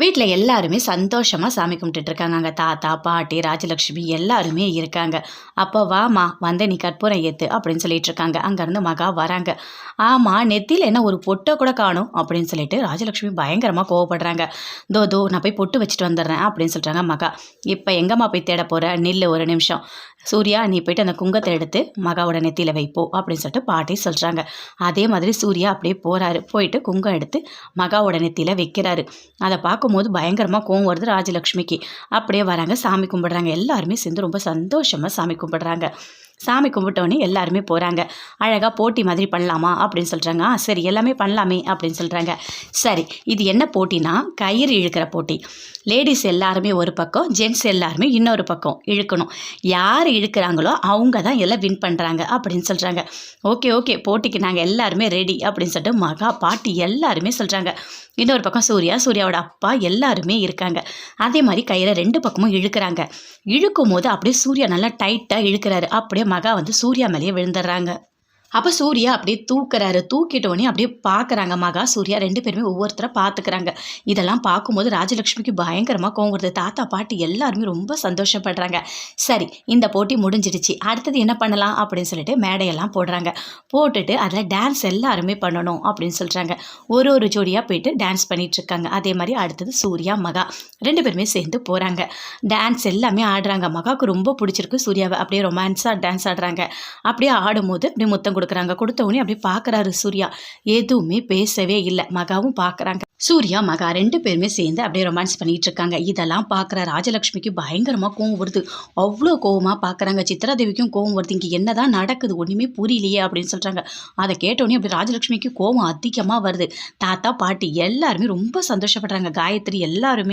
வீட்டில் எல்லாருமே சந்தோஷமாக சாமி கும்பிட்டுட்டு இருக்காங்க அங்கே தாத்தா பாட்டி ராஜலக்ஷ்மி எல்லாருமே இருக்காங்க. அப்போ வாமா வந்த நீ கற்பூரம் ஏற்று அப்படின்னு சொல்லிட்டு இருக்காங்க. அங்கேருந்து மகா வராங்க. ஆமாம் நெத்தியில் என்ன ஒரு பொட்டை கூட காணும் அப்படின்னு சொல்லிட்டு ராஜலக்ஷ்மி பயங்கரமாக கோவப்படுறாங்க. தோ தோ நான் போய் பொட்டு வச்சுட்டு வந்துடுறேன் அப்படின்னு சொல்கிறாங்க மகா. இப்போ எங்கம்மா போய் தேட போகிற நில்லு ஒரு நிமிஷம். சூர்யா நீ போயிட்டு அந்த குங்கத்தை எடுத்து மகாவோட நெத்தியில் வைப்போ அப்படின்னு சொல்லிட்டு பாட்டி சொல்கிறாங்க அதே மாதிரி சூர்யா அப்படியே போகிறாரு போயிட்டு குங்கம் எடுத்து மகாவோட நெத்தியில் வைக்கிறாரு. அதை பார்க்கும்போது பயங்கரமாக கோவம் வருது ராஜலக்ஷ்மிக்கு. அப்படியே வராங்க சாமி கும்பிடுறாங்க. எல்லாருமே சேர்ந்து ரொம்ப சந்தோஷமாக சாமி கும்பிடுறாங்க. சாமி கும்பிட்டோன்னே எல்லாருமே போகிறாங்க அழகாக போட்டி மாதிரி பண்ணலாமா அப்படின்னு சொல்கிறாங்க ஆ சரி எல்லாமே பண்ணலாமே அப்படின்னு சொல்கிறாங்க சரி இது என்ன போட்டினா கயிறு இழுக்கிற போட்டி. லேடிஸ் எல்லாருமே ஒரு பக்கம் ஜென்ட்ஸ் எல்லாருமே இன்னொரு பக்கம் இழுக்கணும். யார் இழுக்கிறாங்களோ அவங்க தான் எல்லாம் வின் பண்ணுறாங்க அப்படின்னு சொல்கிறாங்க ஓகே ஓகே போட்டிக்கு நாங்கள் எல்லாருமே ரெடி அப்படின்னு சொல்லிட்டு மகா பாட்டி எல்லாருமே சொல்கிறாங்க இன்னொரு பக்கம் சூர்யா சூர்யாவோட அப்பா எல்லாருமே இருக்காங்க. அதே மாதிரி கயிறை ரெண்டு பக்கமும் இழுக்கிறாங்க. இழுக்கும் போது அப்படியே சூர்யா நல்லா டைட்டாக இழுக்கிறாரு. அப்படியே மகா வந்து சூர்யா மேலேயே விழுந்துடுறாங்க. அப்போ சூர்யா அப்படியே தூக்குறாரு. தூக்கிட்டோடனே அப்படியே பார்க்குறாங்க மகா சூர்யா. ரெண்டு பேருமே ஒவ்வொருத்தரை பார்த்துக்கிறாங்க இதெல்லாம் பார்க்கும்போது ராஜலக்ஷ்மிக்கு பயங்கரமாக கோவம் வருது. தாத்தா பாட்டி எல்லாருமே ரொம்ப சந்தோஷப்படுறாங்க. சரி இந்த போட்டி முடிஞ்சிடுச்சு. அடுத்தது என்ன பண்ணலாம் அப்படின்னு சொல்லிட்டு மேடையெல்லாம் போடுறாங்க. போட்டுட்டு அதில் டான்ஸ் எல்லாருமே பண்ணணும் அப்படின்னு சொல்கிறாங்க ஒரு ஒரு ஜோடியாக போயிட்டு டான்ஸ் பண்ணிகிட்ருக்காங்க இருக்காங்க. அதே மாதிரி அடுத்தது சூர்யா மகா ரெண்டு பேருமே சேர்ந்து போகிறாங்க டான்ஸ் எல்லாமே ஆடுறாங்க. மகாவுக்கு ரொம்ப பிடிச்சிருக்கு சூர்யாவை. அப்படியே ரொமான்ஸாக டான்ஸ் ஆடுறாங்க. அப்படியே ஆடும்போது அப்படியே முத்தம் கொடுக்குறாங்க. கொடுத்த உடனே அப்படியே பார்க்குறாரு சூர்யா. எதுவுமே பேசவே இல்லை. மகாவும் பார்க்குறாங்க. சூர்யா மகா ரெண்டு பேருமே சேர்ந்து அப்படியே ரொமான்ஸ் பண்ணிகிட்டு இருக்காங்க. இதெல்லாம் பார்க்குற ராஜலக்ஷ்மிக்கு பயங்கரமாக கோவம் வருது. அவ்வளோ கோவமாக பார்க்குறாங்க. சித்ராதேவிக்கும் கோவம் வருது. இங்கே என்னதான் நடக்குது? ஒன்றுமே புரியலையே அப்படின்னு சொல்கிறாங்க அதை கேட்டோடனே அப்படி ராஜலக்ஷ்மிக்கு கோவம் அதிகமாக வருது. தாத்தா பாட்டி எல்லாருமே ரொம்ப சந்தோஷப்படுறாங்க. காயத்ரி எல்லாருமே